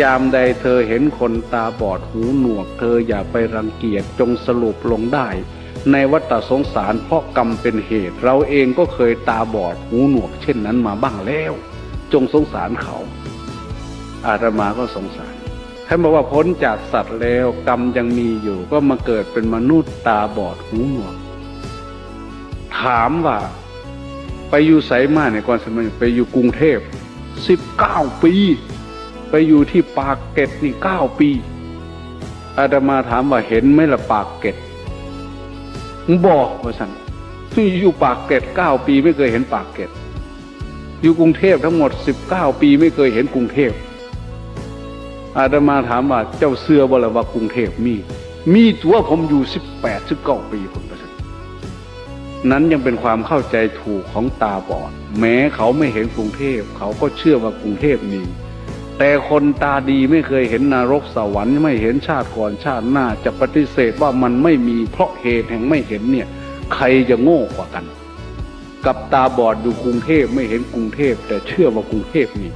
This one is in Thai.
ยามใดเธอเห็นคนตาบอดหูหนวก เธออย่าไปรังเกียจจงสรุปลงได้ ในวัฏสงสารเพราะกรรมเป็นเหตุ เราเองก็เคยตาบอดหูหนวก เช่นนั้นมาบ้างแล้ว จงสงสารเขา อาตมาก็สงสารท่านบอกว่าพ้นจากสัตว์แล้ว กรรมยังมีอยู่ก็มาเกิดเป็นมนุษย์ตาบอดหูหนวก ถามว่า ไปอยู่ไสมาในยก่อนสมัยไปอยู่กรุงเทพสิบเก้าปี อยู่ที่ปากเกร็ดนี่เก้าปีอาตมาถามว่าเห็นไหมละปากเกร็ดบอกว่าสันที่อยู่ปากเกร็ดเก้าปีไม่เคยเห็นปากเกร็ดอยู่กรุงเทพทั้งหมดสิบเก้าปีไม่เคยเห็นกรุงเทพอาตมาถามว่าเจ้าเสื้อบละว่ากรุงเทพมี มีตัวผมอยู่สิบแปดสิบเก้าปีผมประสันนั้นยังเป็นความเข้าใจถูกของตาบอด แม้เขาไม่เห็นกรุงเทพ เขาก็เชื่อว่ากรุงเทพมี แต่คนตาดีไม่เคยเห็นนรกสวรรค์ไม่เห็นชาติก่อนชาติหน้าจะปฏิเสธว่ามันไม่มีเพราะเหตุแห่งไม่เห็นเนี่ย ใครจะโง่กว่ากัน กับตาบอดอยู่กรุงเทพไม่เห็นกรุงเทพ แต่เชื่อว่ากรุงเทพมี